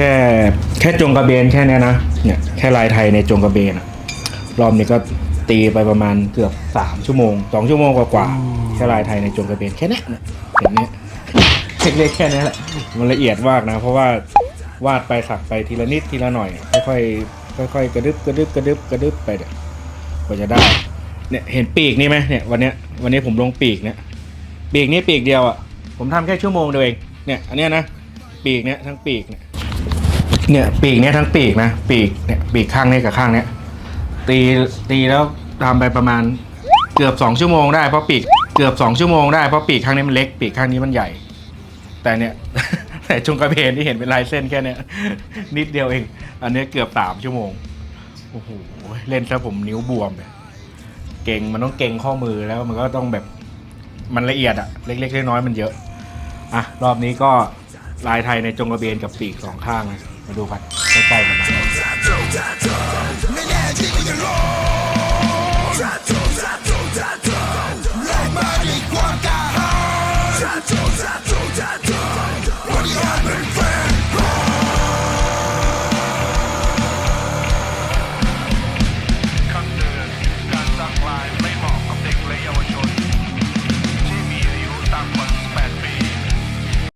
ค่แค่จงกระเบนแค่เนี้ยนะเนี่ยแค่ลายไทยในจงกระเบนอะรอบนี้ก็ตีไปประมาณเกือบสามชั่วโมงสองชั่วโมงกว่าๆแค่ลายไทยในจงกระเบนแค่เนี้ยเนี่ยเห็นเนี้ยเล็กๆแค่เนี้ยแหละมันละเอียดมากนะ เพราะว่าวาดไปสักไปทีละนิดทีละหน่อย ค่อยๆค่อยๆกระดึบกระดึบกระดึบกระดึบไปเนี่ยกว่าจะได้เนี่ยเห็นปีกนี่ไหมเนี่ยวันเนี้ยวันนี้ผมลงปีกเนี่ยปีกนี้ปีกเดียวอะผมทำแค่ชั่วโมงเดียวเองเนี่ยอันเนี้ยนะปีกเนี้ยทั้งปีกเนี่ย เนี่ยปีกเนี้ยทั้งปีกนะปีกเนี่ยปีกข้างเนี้ยกับข้างเนี้ยตีตีแล้วทำไปประมาณเกือบสองชั่วโมงได้เพราะปีกเกือบสองชั่วโมงได้เพราะปีกข้างนี้มันเล็กปีกข้างนี้มันใหญ่ แต่เนี่ย แต่จงกระเบนที่เห็นเป็นลายเส้นแค่เนี้ยนิดเดียวเอง อันเนี้ยเกือบสามชั่วโมงโอ้โหเล่นซะผมนิ้วบวมเลยเก่งมันต้องเก่งข้อมือแล้วมันก็ต้องแบบมันละเอียดอะเล็กๆน้อยๆมันเยอะอะรอบนี้ก็ ลายไทยในจงกระเบนกับปีกสองข้าง มาดูกันใกล้ๆมาควมล้